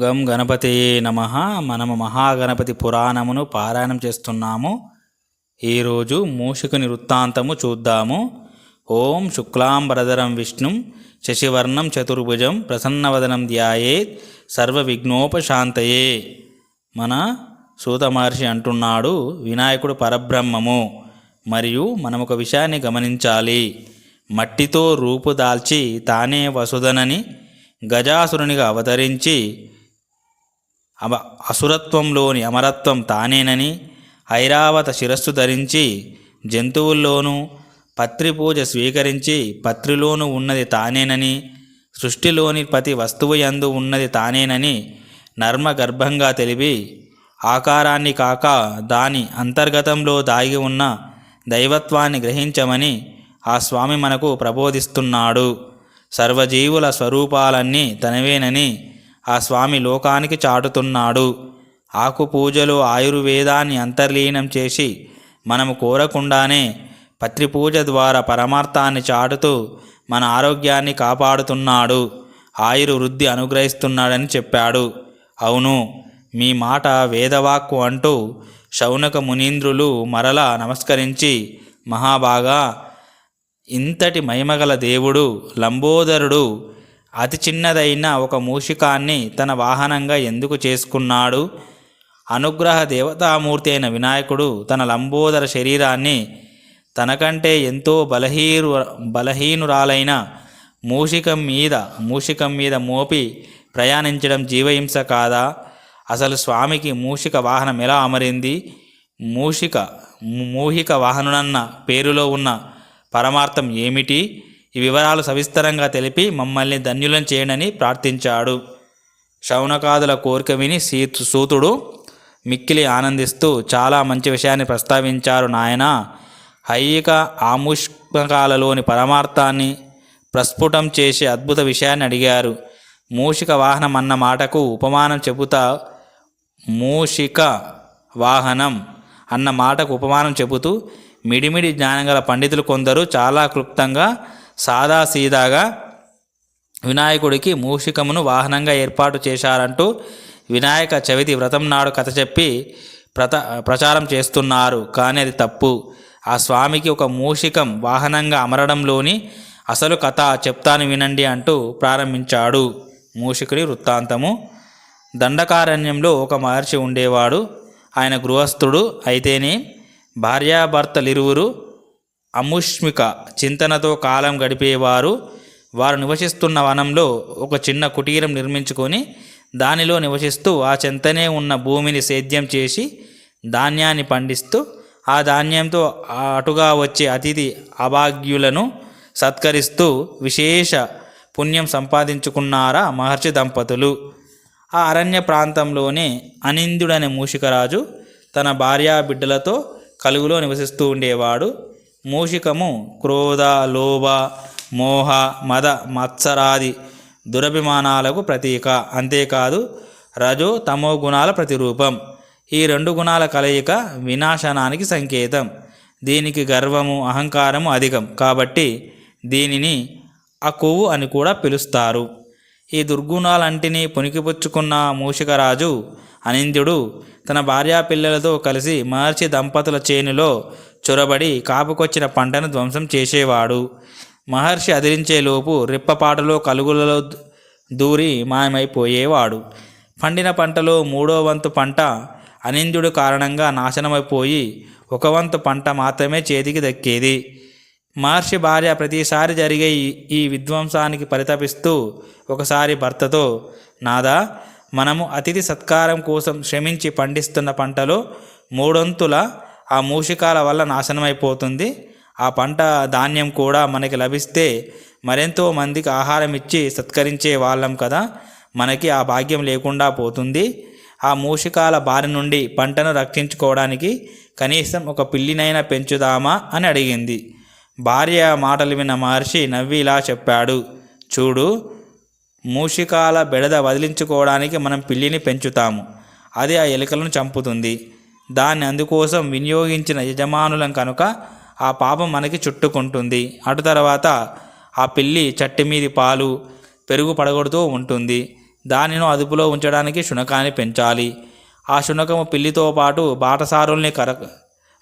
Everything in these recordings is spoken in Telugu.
గం గణపతియే నమ. మనము మహాగణపతి పురాణమును పారాయణం చేస్తున్నాము. ఈరోజు మూషికుని వృత్తాంతము చూద్దాము. ఓం శుక్లాంబరధరం విష్ణుం శశివర్ణం చతుర్భుజం ప్రసన్నవదనం ధ్యాయేత్ సర్వ విఘ్నోపశాంతయే మన సూత మహర్షి అంటున్నాడు వినాయకుడు పరబ్రహ్మము మరియు మనం ఒక విషయాన్ని గమనించాలి. మట్టితో రూపు దాల్చి తానే వసుదనని గజాసురునిగా అవతరించి అవ అసురత్వంలోని అమరత్వం తానేనని ఐరావత శిరస్సు ధరించి జంతువుల్లోనూ పత్రిపూజ స్వీకరించి పత్రిలోనూ ఉన్నది తానేనని సృష్టిలోని ప్రతి వస్తువు యందు ఉన్నది తానేనని నర్మ గర్భంగా తెలిపి ఆకారాన్ని కాక దాని అంతర్గతంలో దాగి ఉన్న దైవత్వాన్ని గ్రహించమని ఆ స్వామి మనకు ప్రబోధిస్తున్నాడు. సర్వజీవుల స్వరూపాలన్నీ తనవేనని ఆ స్వామి లోకానికి చాటుతున్నాడు. ఆకు పూజలు ఆయుర్వేదాన్ని అంతర్లీనం చేసి మనము కోరకుండానే పత్రిపూజ ద్వారా పరమార్థాన్ని చాటుతూ మన ఆరోగ్యాన్ని కాపాడుతున్నాడు. ఆయురు వృద్ధి అనుగ్రహిస్తున్నాడని చెప్పాడు. అవును మీ మాట వేదవాక్కు అంటూ శౌనక మునీంద్రులు మరలా నమస్కరించి మహాబాగా ఇంతటి మహిమగల దేవుడు లంబోదరుడు అతి చిన్నదైన ఒక మూషికాన్ని తన వాహనంగా ఎందుకు చేసుకున్నాడు? అనుగ్రహ దేవతామూర్తి అయిన వినాయకుడు తన లంబోదర శరీరాన్ని తనకంటే ఎంతో బలహీరు బలహీనురాలైన మూషికం మీద మూషికం మీద మోపి ప్రయాణించడం జీవహింస కాదా? అసలు స్వామికి మూషిక వాహనం ఎలా అమరింది? మూషిక మూహిక వాహనునన్న పేరులో ఉన్న పరమార్థం ఏమిటి? ఈ వివరాలు సవిస్తరంగా తెలిపి మమ్మల్ని ధన్యులను చేయనని ప్రార్థించాడు. శౌనకాదుల కోరిక విని సీ సూతుడు మిక్కిలి ఆనందిస్తూ చాలా మంచి విషయాన్ని ప్రస్తావించారు నాయన. హైయిక ఆముష్కాలలోని పరమార్థాన్ని ప్రస్ఫుటం చేసే అద్భుత విషయాన్ని అడిగారు. మూషిక వాహనం అన్న మాటకు ఉపమానం చెబుతా మూషిక వాహనం అన్న మాటకు ఉపమానం చెబుతూ మిడిమిడి జ్ఞానం గల పండితులు కొందరు చాలా క్లుప్తంగా సాదాసీదాగా వినాయకుడికి మూషికమును వాహనంగా ఏర్పాటు చేశారంటూ వినాయక చవితి వ్రతం నాడు కథ చెప్పి ప్రత ప్రచారం చేస్తున్నారు. కానీ అది తప్పు. ఆ స్వామికి ఒక మూషికం వాహనంగా అమరడంలోని అసలు కథ చెప్తాను వినండి అంటూ ప్రారంభించాడు మూషికుడి వృత్తాంతము. దండకారణ్యంలో ఒక మహర్షి ఉండేవాడు. ఆయన గృహస్థుడు అయితేనే భార్యాభర్తలిరువురు అముష్మిక చింతనతో కాలం గడిపేవారు. వారు నివసిస్తున్న వనంలో ఒక చిన్న కుటీరం నిర్మించుకొని దానిలో నివసిస్తూ ఆ చెంతనే ఉన్న భూమిని సేద్యం చేసి ధాన్యాన్ని పండిస్తూ ఆ ధాన్యంతో అటుగా వచ్చే అతిథి అభాగ్యులను సత్కరిస్తూ విశేష పుణ్యం సంపాదించుకున్నారా మహర్షి దంపతులు. ఆ అరణ్య ప్రాంతంలోనే అనిందుడనే మూషికరాజు తన భార్యా బిడ్డలతో కలుగులో నివసిస్తూ ఉండేవాడు. మూషికము క్రోధ లోభ మోహ మద మత్సరాది దురభిమానాలకు ప్రతీక. అంతేకాదు రజో తమో గుణాల ప్రతిరూపం. ఈ రెండు గుణాల కలయిక వినాశనానికి సంకేతం. దీనికి గర్వము అహంకారము అధికం. కాబట్టి దీనిని అకువు అని కూడా పిలుస్తారు. ఈ దుర్గుణాలంటిని పునికిపుచ్చుకున్న మూషికరాజు అనింద్యుడు తన భార్యా పిల్లలతో కలిసి మహర్షి దంపతుల చేనులో చొరబడి కాపుకొచ్చిన పంటను ధ్వంసం చేసేవాడు. మహర్షి అదిరించేలోపు రిప్పపాటలో కలుగులలో దూరి మాయమైపోయేవాడు. పండిన పంటలో మూడో వంతు పంట అనిందుడు కారణంగా నాశనమైపోయి ఒక వంతు పంట మాత్రమే చేతికి దక్కేది. మహర్షి భార్య ప్రతిసారి జరిగే ఈ విధ్వంసానికి పరితపిస్తూ ఒకసారి భర్తతో నాదా మనము అతిథి సత్కారం కోసం శ్రమించి పండిస్తున్న పంటలో మూడొంతుల ఆ మూషికాల వల్ల నాశనమైపోతుంది. ఆ పంట ధాన్యం కూడా మనకి లభిస్తే మరెంతో మందికి ఆహారం ఇచ్చి సత్కరించే వాళ్ళం కదా. మనకి ఆ భాగ్యం లేకుండా పోతుంది. ఆ మూషికాల బారి నుండి పంటను రక్షించుకోవడానికి కనీసం ఒక పిల్లినైనా పెంచుదామా అని అడిగింది. భార్య మాటలు విన్న మహర్షి నవ్వి ఇలా చెప్పాడు. చూడు మూషికాల బెడద వదిలించుకోవడానికి మనం పిల్లిని పెంచుతాము. అది ఆ ఎలుకలను చంపుతుంది. దాన్ని అందుకోసం వినియోగించిన యజమానులం కనుక ఆ పాపం మనకి చుట్టుకుంటుంది. అటు తర్వాత ఆ పిల్లి చట్టి మీది పాలు పెరుగు పడగొడుతూ ఉంటుంది. దానిని అదుపులో ఉంచడానికి శునకాన్ని పెంచాలి. ఆ శునకము పిల్లితో పాటు బాటసారుల్ని కర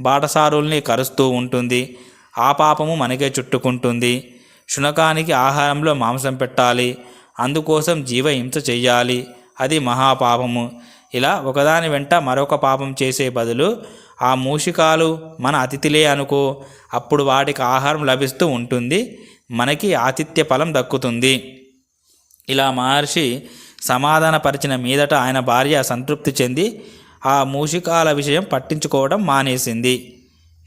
బాటసారుల్ని కరుస్తూ ఉంటుంది. ఆ పాపము మనకే చుట్టుకుంటుంది. శునకానికి ఆహారంలో మాంసం పెట్టాలి. అందుకోసం జీవ హింస చెయ్యాలి. అది మహాపాపము. ఇలా ఒకదాని వెంట మరొక పాపం చేసే బదులు ఆ మూషికాలు మన అతిథిలే అనుకో అప్పుడు వాటికి ఆహారం లభిస్తూ ఉంటుంది మనకి ఆతిథ్య ఫలం దక్కుతుంది. ఇలా మహర్షి సమాధానపరిచిన మీదట ఆయన భార్య సంతృప్తి చెంది ఆ మూషికాల విషయం పట్టించుకోవడం మానేసింది.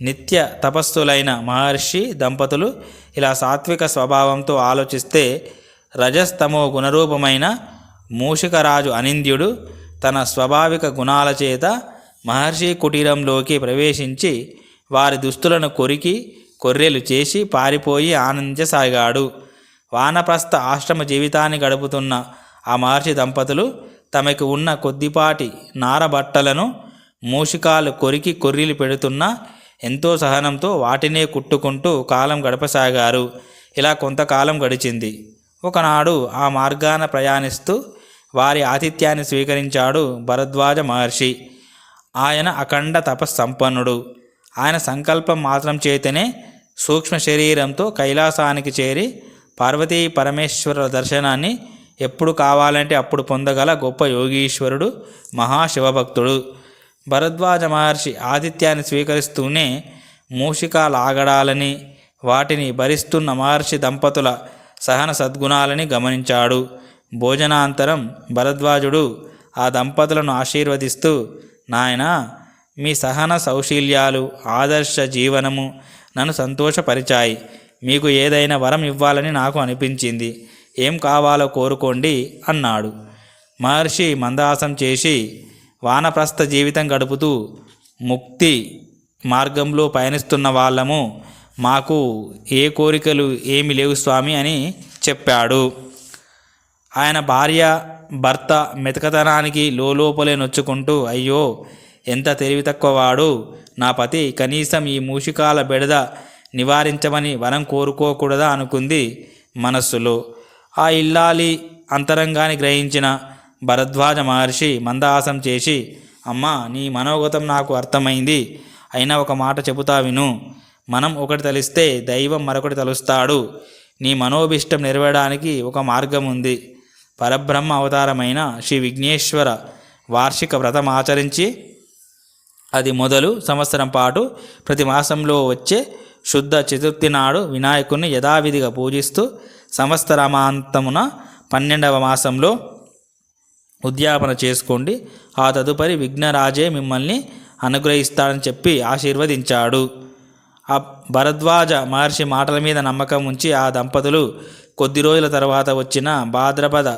నిత్య తపస్సులైన మహర్షి దంపతులు ఇలా సాత్విక స్వభావంతో ఆలోచిస్తే రజస్తమో గుణరూపమైన మూషికరాజు అనింద్యుడు తన స్వాభావిక గుణాల చేత మహర్షి కుటీరంలోకి ప్రవేశించి వారి దుస్తులను కొరికి కొర్రెలు చేసి పారిపోయి ఆనందించసాగాడు. వానప్రస్థ ఆశ్రమ జీవితాన్ని గడుపుతున్న ఆ మహర్షి దంపతులు తమకు ఉన్న కొద్దిపాటి నారబట్టలను మూషికాలు కొరికి కొర్రీలు పెడుతున్నా ఎంతో సహనంతో వాటినే కుట్టుకుంటూ కాలం గడపసాగారు. ఇలా కొంతకాలం గడిచింది. ఒకనాడు ఆ మార్గాన ప్రయాణిస్తూ వారి ఆతిథ్యాన్ని స్వీకరించాడు భరద్వాజ మహర్షి. ఆయన అఖండ తపస్సంపన్నుడు. ఆయన సంకల్పం మాత్రం చేతనే సూక్ష్మ శరీరంతో కైలాసానికి చేరి పార్వతీ పరమేశ్వరుల దర్శనాన్ని ఎప్పుడు కావాలంటే అప్పుడు పొందగల గొప్ప యోగీశ్వరుడు మహాశివభక్తుడు భరద్వాజ మహర్షి ఆతిథ్యాన్ని స్వీకరిస్తూనే మూషికాలాగడాలని వాటిని భరిస్తున్న మహర్షి దంపతుల సహన సద్గుణాలని గమనించాడు. భోజనాంతరం భరద్వాజుడు ఆ దంపతులను ఆశీర్వదిస్తూ నాయనా మీ సహన సౌశీల్యాలు ఆదర్శ జీవనము నన్ను సంతోషపరిచాయి. మీకు ఏదైనా వరం ఇవ్వాలని నాకు అనిపించింది. ఏం కావాలో కోరుకోండి అన్నాడు. మహర్షి మందాసం చేసి వానప్రస్థ జీవితం గడుపుతూ ముక్తి మార్గంలో పయనిస్తున్న వాళ్ళము మాకు ఏ కోరికలు ఏమి లేవు స్వామి అని చెప్పాడు. ఆయన భార్య భర్త మెతకతనానికి లోపలే నొచ్చుకుంటూ అయ్యో ఎంత తెలివి తక్కువవాడు. నా పతి కనీసం ఈ మూషికాల బెడద నివారించమని వరం కోరుకోకూడదా? అనుకుంది మనస్సులో. ఆ ఇల్లాలి అంతరంగాన్ని గ్రహించిన భరద్వాజ మహర్షి మందహాసం చేసి అమ్మా నీ మనోగతం నాకు అర్థమైంది. అయినా ఒక మాట చెబుతా విను. మనం ఒకటి తలిస్తే దైవం మరొకటి తలుస్తాడు. నీ మనోభిష్టం నెరవేయడానికి ఒక మార్గం ఉంది పరబ్రహ్మ అవతారమైన శ్రీ విఘ్నేశ్వర వార్షిక వ్రతం ఆచరించి అది మొదలు సంవత్సరం పాటు ప్రతి మాసంలో వచ్చే శుద్ధ చతుర్థి నాడు వినాయకుడిని యథావిధిగా పూజిస్తూ సంవత్సరమాంతమున పన్నెండవ మాసంలో ఉద్యాపన చేసుకోండి. ఆ తదుపరి విఘ్నరాజే మిమ్మల్ని అనుగ్రహిస్తాడని చెప్పి ఆశీర్వదించాడు. ఆ భరద్వాజ మహర్షి మాటల మీద నమ్మకం ఉంచి ఆ దంపతులు కొద్ది రోజుల తర్వాత వచ్చిన భాద్రపద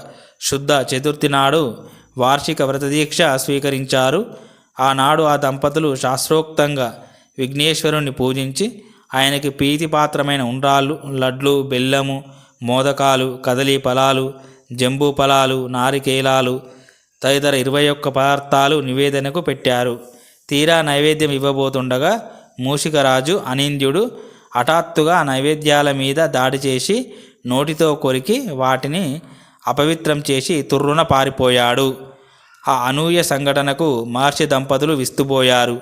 శుద్ధ చతుర్థి నాడు వార్షిక వ్రతదీక్ష స్వీకరించారు. ఆనాడు ఆ దంపతులు శాస్త్రోక్తంగా విఘ్నేశ్వరుణ్ణి పూజించి ఆయనకి ప్రీతిపాత్రమైన ఉండ్రాళ్ళు లడ్లు బెల్లము మోదకాలు కదలి ఫలాలు జంబూ ఫలాలు నారికేలాలు తదితర ఇరవై ఒక్క పదార్థాలు నివేదనకు పెట్టారు. తీరా నైవేద్యం ఇవ్వబోతుండగా మూషికరాజు అనింద్యుడు హఠాత్తుగా నైవేద్యాల మీద దాడి చేసి నోటితో కొరికి వాటిని అపవిత్రం చేసి తుర్రున పారిపోయాడు. ఆ అనూహ్య సంఘటనకు మహర్షి దంపతులు విస్తుపోయారు.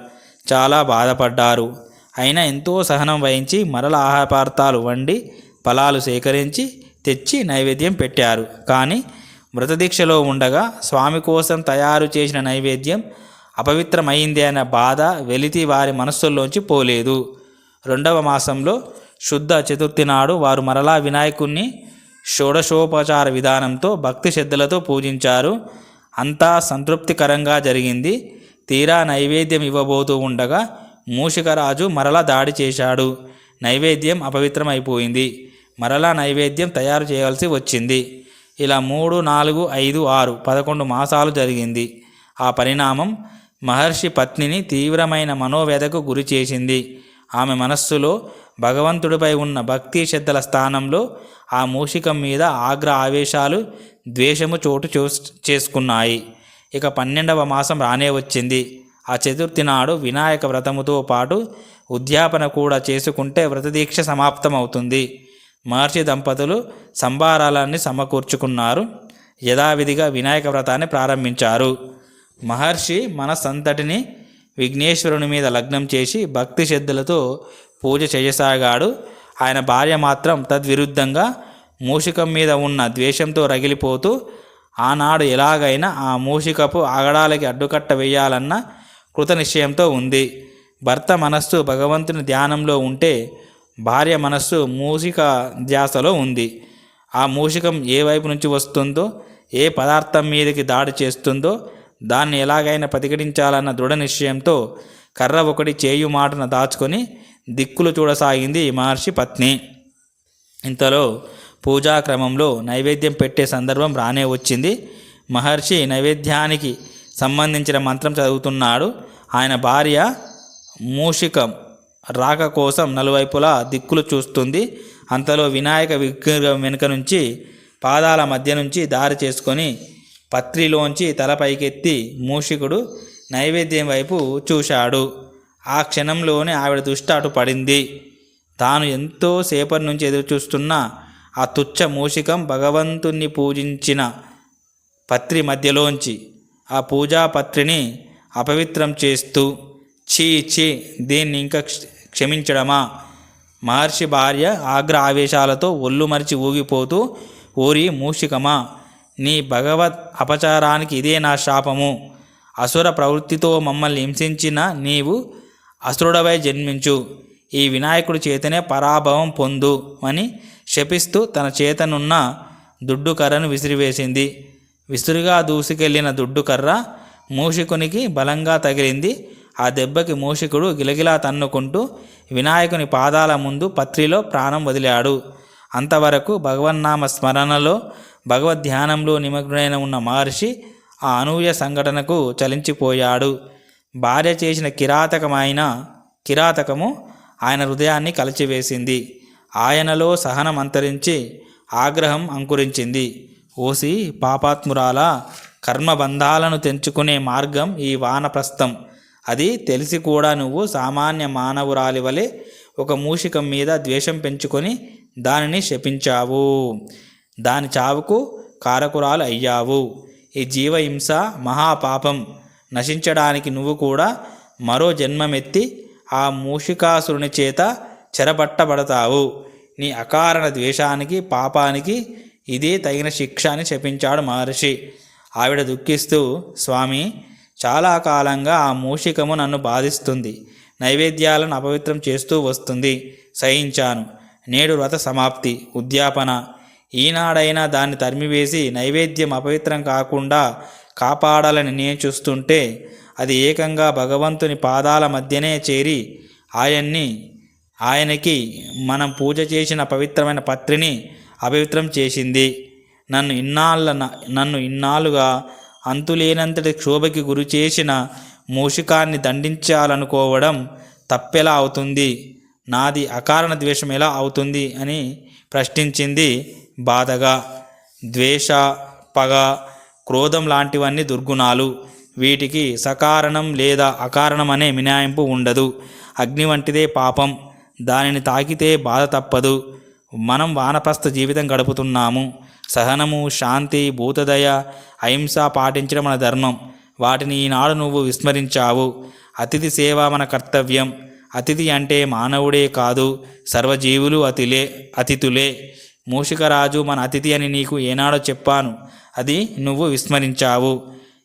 చాలా బాధపడ్డారు. అయినా ఎంతో సహనం వహించి మరల ఆహార పదార్థాలు వండి ఫలాలు సేకరించి తెచ్చి నైవేద్యం పెట్టారు. కానీ మృతదీక్షలో ఉండగా స్వామి కోసం తయారు చేసిన నైవేద్యం అపవిత్రమైంది అనే బాధ వెలితి వారి మనస్సుల్లోంచి పోలేదు. రెండవ మాసంలో శుద్ధ చతుర్థి నాడు వారు మరలా వినాయకుణ్ణి షోడశోపచార విధానంతో భక్తి శ్రద్ధలతో పూజించారు. అంతా సంతృప్తికరంగా జరిగింది. తీరా నైవేద్యం ఇవ్వబోతూ ఉండగా మూషికరాజు మరలా దాడి చేశాడు. నైవేద్యం అపవిత్రమైపోయింది. మరలా నైవేద్యం తయారు చేయవలసి వచ్చింది. ఇలా మూడు నాలుగు ఐదు ఆరు పదకొండు మాసాలు జరిగింది. ఆ పరిణామం మహర్షి పత్నిని తీవ్రమైన మనోవేదకు గురి చేసింది. ఆమె మనస్సులో భగవంతుడిపై ఉన్న భక్తి శ్రద్ధల స్థానంలో ఆ మూషికం మీద ఆగ్ర ఆవేశాలు ద్వేషము చోటు చూ- చేసుకున్నాయి. ఇక పన్నెండవ మాసం రానే వచ్చింది. ఆ చతుర్థి నాడు వినాయక వ్రతముతో పాటు ఉద్యాపన కూడా చేసుకుంటే వ్రతదీక్ష సమాప్తమవుతుంది. మహర్షి దంపతులు సంభారాలన్నీ సమకూర్చుకున్నారు. యథావిధిగా వినాయక వ్రతాన్ని ప్రారంభించారు. మహర్షి మనసంతటిని విఘ్నేశ్వరుని మీద లగ్నం చేసి భక్తి శ్రద్ధలతో పూజ చేయసాగాడు. ఆయన భార్య మాత్రం తద్విరుద్ధంగా మూషికం మీద ఉన్న ద్వేషంతో రగిలిపోతూ ఆనాడు ఎలాగైనా ఆ మూషికపు ఆగడాలకి అడ్డుకట్ట వేయాలన్న కృతనిశ్చయంతో ఉంది. భర్త మనస్సు భగవంతుని ధ్యానంలో ఉంటే భార్య మనస్సు మూషిక ధ్యాసలో ఉంది. ఆ మూషికం ఏ వైపు నుంచి వస్తుందో ఏ పదార్థం మీదకి దాడి చేస్తుందో దాన్ని ఎలాగైనా ప్రతిఘటించాలన్న దృఢ నిశ్చయంతో కర్ర ఒకటి చేయు మాటను దాచుకొని దిక్కులు చూడసాగింది ఈ మహర్షి పత్ని. ఇంతలో పూజా క్రమంలో నైవేద్యం పెట్టే సందర్భం రానే వచ్చింది. మహర్షి నైవేద్యానికి సంబంధించిన మంత్రం చదువుతున్నాడు. ఆయన భార్య మూషికం రాక కోసం నలువైపులా దిక్కులు చూస్తుంది. అంతలో వినాయక విగ్రహం వెనుక నుంచి పాదాల మధ్య నుంచి దారి చేసుకొని పత్రిలోంచి తల పైకెత్తి మూషికుడు నైవేద్యం వైపు చూశాడు. ఆ క్షణంలోనే ఆవిడ దృష్టి అటు పడింది. తాను ఎంతో సేపటి నుంచి ఎదురుచూస్తున్న ఆ తుచ్చ మూషికం భగవంతుణ్ణి పూజించిన పత్రి మధ్యలోంచి ఆ పూజా పత్రిని అపవిత్రం చేస్తూ చీ చీ దీన్ని ఇంకా క్ష- క్షమించడమా? మహర్షి భార్య ఆగ్ర ఆవేశాలతో ఒళ్ళు మరిచి ఊగిపోతూ ఊరి మూషికమా నీ భగవత్ అపచారానికి ఇదే నా శాపము. అసుర ప్రవృత్తితో మమ్మల్ని హింసించిన నీవు అసురుడవై జన్మించు. ఈ వినాయకుడి చేతనే పరాభవం పొందు అని శపిస్తూ తన చేతనున్న దుడ్డు కర్రను విసిరివేసింది. విసురుగా దూసుకెళ్ళిన దుడ్డు కర్ర మూషికునికి బలంగా తగిలింది. ఆ దెబ్బకి మూషికుడు గిలగిలా తన్నుకుంటూ వినాయకుని పాదాల ముందు పత్రిలో ప్రాణం వదిలాడు. అంతవరకు భగవన్నామ స్మరణలో భగవద్ ధ్యానంలో నిమగ్నైన ఉన్న మహర్షి ఆ అనూహ్య సంఘటనకు చలించిపోయాడు. భార్య చేసిన కిరాతకమైన కిరాతకము ఆయన హృదయాన్ని కలిచివేసింది. ఆయనలో సహనం అంతరించి ఆగ్రహం అంకురించింది. ఓసి పాపాత్మురాల కర్మబంధాలను తెంచుకునే మార్గం ఈ వానప్రస్థం. అది తెలిసి కూడా నువ్వు సామాన్య మానవురాలి వలె ఒక మూషికం మీద ద్వేషం పెంచుకొని దానిని శపించావు. దాని చావుకు కారకురాలు అయ్యావు. ఈ జీవహింస మహాపాపం. నశించడానికి నువ్వు కూడా మరో జన్మమెత్తి ఆ మూషికాసురుని చేత చెరబట్టబడతావు. నీ అకారణ ద్వేషానికి పాపానికి ఇదే తగిన శిక్ష అని శపించాడు మహర్షి. ఆవిడ దుఃఖిస్తూ స్వామి చాలా కాలంగా ఆ మూషికము నన్ను బాధిస్తుంది. నైవేద్యాలను అపవిత్రం చేస్తూ వస్తుంది. సహించాను. నేడు వ్రత సమాప్తి ఉద్యాపన. ఈనాడైనా దాన్ని తరిమివేసి నైవేద్యం అపవిత్రం కాకుండా కాపాడాలని నేను చూస్తుంటే అది ఏకంగా భగవంతుని పాదాల మధ్యనే చేరి ఆయన్ని ఆయనకి మనం పూజ చేసిన పవిత్రమైన పత్రిని అపవిత్రం చేసింది. నన్ను ఇన్నాళ్ళ నన్ను ఇన్నాళ్ళుగా అంతులేనంతటి క్షోభకి గురి చేసిన మూషికాన్ని దండించాలనుకోవడం తప్పెలా అవుతుంది? నాది అకారణ ద్వేషం ఎలా అవుతుంది? అని ప్రశ్నించింది బాధగా. ద్వేష పగ క్రోధం లాంటివన్నీ దుర్గుణాలు. వీటికి సకారణం లేదా అకారణం అనే మినాయింపు ఉండదు. అగ్ని వంటిదే పాపం. దానిని తాకితే బాధ తప్పదు. మనం వానప్రస్థ జీవితం గడుపుతున్నాము. సహనము శాంతి భూతదయ అహింస పాటించడం మన ధర్మం. వాటిని ఈనాడు నువ్వు విస్మరించావు. అతిథి సేవ మన కర్తవ్యం. అతిథి అంటే మానవుడే కాదు. సర్వజీవులు అతిలే అతిథులే. మూషికరాజు మన అతిథి అని నీకు ఏనాడో చెప్పాను. అది నువ్వు విస్మరించావు.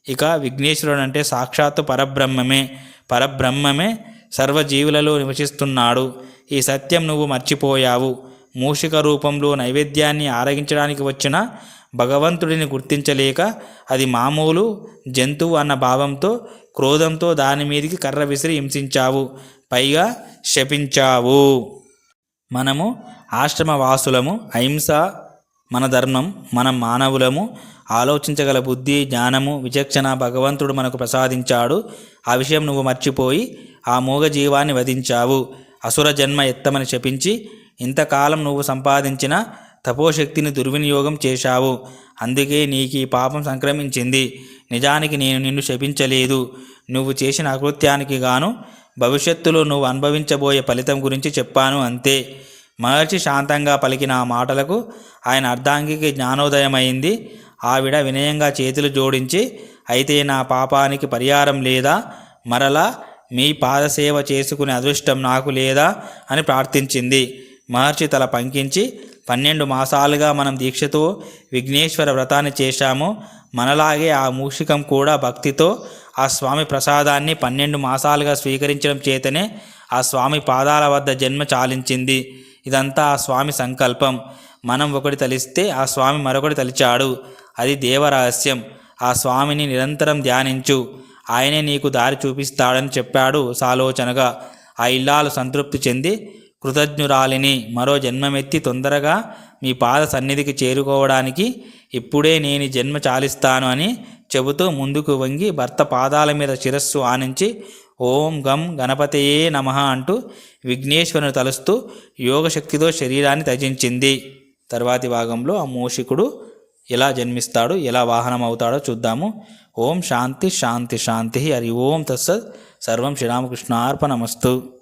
ఇక విఘ్నేశ్వరుడు అంటే సాక్షాత్తు పరబ్రహ్మమే. పరబ్రహ్మమే సర్వజీవులలో నివసిస్తున్నాడు. ఈ సత్యం నువ్వు మర్చిపోయావు. మూషిక రూపంలో నైవేద్యాన్ని ఆరగించడానికి వచ్చిన భగవంతుడిని గుర్తించలేక అది మామూలు జంతువు అన్న భావంతో క్రోధంతో దాని మీదికి కర్ర విసిరి హింసించావు. పైగా శపించావు. మనము ఆశ్రమ వాసులము అహింస మన ధర్మం మనం మానవులము ఆలోచించగల బుద్ధి జ్ఞానము విచక్షణ భగవంతుడు మనకు ప్రసాదించాడు. ఆ విషయం నువ్వు మర్చిపోయి ఆ మూగ జీవాన్ని వధించావు. అసుర జన్మ ఎత్తమని శపించి ఇంతకాలం నువ్వు సంపాదించిన తపోశక్తిని దుర్వినియోగం చేశావు. అందుకే నీకు ఈ పాపం సంక్రమించింది. నిజానికి నేను నిన్ను శపించలేదు. నువ్వు చేసిన అకృత్యానికి గాను భవిష్యత్తులో నువ్వు అనుభవించబోయే ఫలితం గురించి చెప్పాను అంతే. మహర్షి శాంతంగా పలికిన ఆ మాటలకు ఆయన అర్ధాంగికి జ్ఞానోదయమైంది. ఆవిడ వినయంగా చేతులు జోడించి అయితే నా పాపానికి పరిహారం లేదా? మరలా మీ పాదసేవ చేసుకునే అదృష్టం నాకు లేదా అని ప్రార్థించింది. మహర్షి తల పంకించి పన్నెండు మాసాలుగా మనం దీక్షతో విఘ్నేశ్వర వ్రతాన్ని చేశాము. మనలాగే ఆ మూషికం కూడా భక్తితో ఆ స్వామి ప్రసాదాన్ని పన్నెండు మాసాలుగా స్వీకరించడం చేతనే ఆ స్వామి పాదాల వద్ద జన్మ చాలించింది. ఇదంతా ఆ స్వామి సంకల్పం. మనం ఒకటి తలిస్తే ఆ స్వామి మరొకటి తలిచాడు. అది దేవరహస్యం. ఆ స్వామిని నిరంతరం ధ్యానించు. ఆయనే నీకు దారి చూపిస్తాడని చెప్పాడు సాలోచనగా. ఆ ఇల్లాలు సంతృప్తి చెంది కృతజ్ఞురాలిని. మరో జన్మమెత్తి తొందరగా మీ పాద సన్నిధికి చేరుకోవడానికి ఇప్పుడే నేను జన్మ చాలిస్తాను అని చెబుతూ ముందుకు వంగి భర్త పాదాల మీద శిరస్సు ఆనించి ఓం గం గణపతయే నమః అంటూ విఘ్నేశ్వరుని తలుస్తూ యోగశక్తితో శరీరాన్ని త్యజించింది. తర్వాతి భాగంలో ఆ మూషికుడు ఎలా జన్మిస్తాడు ఎలా వాహనం అవుతాడో చూద్దాము. ఓం శాంతి శాంతి శాంతి హరి ఓం తత్సత్ సర్వం శ్రీరామకృష్ణార్పణమస్తు.